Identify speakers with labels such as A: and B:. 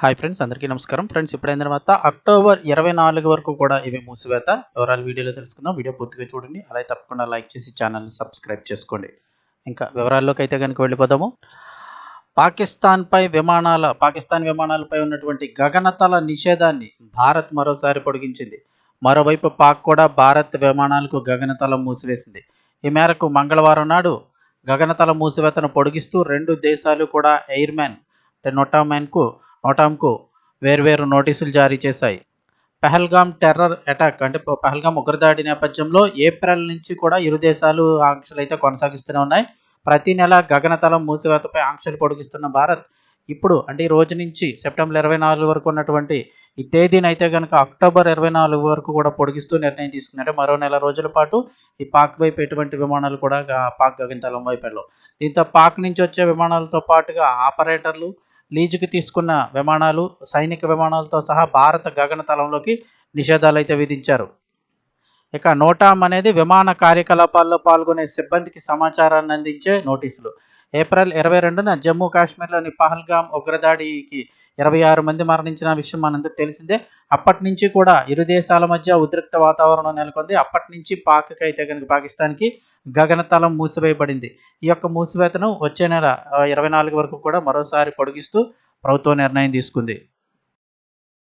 A: Hi friends అందరికీ నమస్కారం. Friends ఇప్పుడైన తర్వాత అక్టోబర్ ఇరవై నాలుగు వరకు కూడా ఇవి మూసివేత. వివరాలు వీడియోలో తెలుసుకుందాం. వీడియో పూర్తిగా చూడండి. అలాగే తప్పకుండా లైక్ చేసి ఛానల్ని సబ్స్క్రైబ్ చేసుకోండి. ఇంకా వివరాల్లోకి అయితే కనుక వెళ్ళిపోదాము. పాకిస్తాన్పై విమానాల పాకిస్తాన్ విమానాలపై ఉన్నటువంటి గగనతల నిషేధాన్ని భారత్ మరోసారి పొడిగించింది. మరోవైపు పాక్ కూడా భారత్ విమానాలకు గగనతలం మూసివేసింది. ఈ మేరకు మంగళవారం నాడు గగనతల మూసివేతను పొడిగిస్తూ రెండు దేశాలు కూడా ఎయిర్మ్యాన్ అంటే నొటామ్యాన్కు నోటాంకు వేర్వేరు నోటీసులు జారీ చేశాయి. పెహల్గామ్ టెర్రర్ అటాక్ అంటే పెహల్గామ్ ఉగ్రదాడి నేపథ్యంలో ఏప్రిల్ నుంచి కూడా ఇరు దేశాలు ఆంక్షలు అయితే కొనసాగిస్తూనే ఉన్నాయి. ప్రతి నెల గగనతలం మూసివేతపై ఆంక్షలు పొడిగిస్తున్న భారత్ ఇప్పుడు అంటే ఈ రోజు నుంచి సెప్టెంబర్ ఇరవై నాలుగు వరకు ఉన్నటువంటి ఈ తేదీని అయితే కనుక అక్టోబర్ ఇరవై నాలుగు వరకు కూడా పొడిగిస్తూ నిర్ణయం తీసుకుంది అంటే మరో నెల రోజుల పాటు ఈ పాక్ వైపు ఎటువంటి విమానాలు కూడా పాక్ గగనతలం వైపు వెళ్ళవు. దీంతో పాక్ నుంచి వచ్చే విమానాలతో పాటుగా ఆపరేటర్లు లీజుకి తీసుకున్న విమానాలు సైనిక విమానాలతో సహా భారత గగనతలంలోకి నిషేధాలు అయితే విధించారు. ఇక నోటామ్ అనేది విమాన కార్యకలాపాల్లో పాల్గొనే సిబ్బందికి సమాచారాన్ని అందించే నోటీసులు. ఏప్రిల్ ఇరవై రెండున జమ్మూ కాశ్మీర్లోని పహల్గామ్ ఉగ్రదాడికి ఇరవై ఆరు మంది మరణించిన విషయం మనందరూ తెలిసిందే. అప్పటి నుంచి కూడా ఇరు దేశాల మధ్య ఉద్రిక్త వాతావరణం నెలకొంది. అప్పటి నుంచి పాక్కి అయితే కనుక పాకిస్తాన్కి గగనతలం మూసివేయబడింది. ఈ యొక్క మూసివేతను వచ్చే నెల ఇరవై నాలుగు వరకు కూడా మరోసారి పొడిగిస్తూ ప్రభుత్వం నిర్ణయం తీసుకుంది.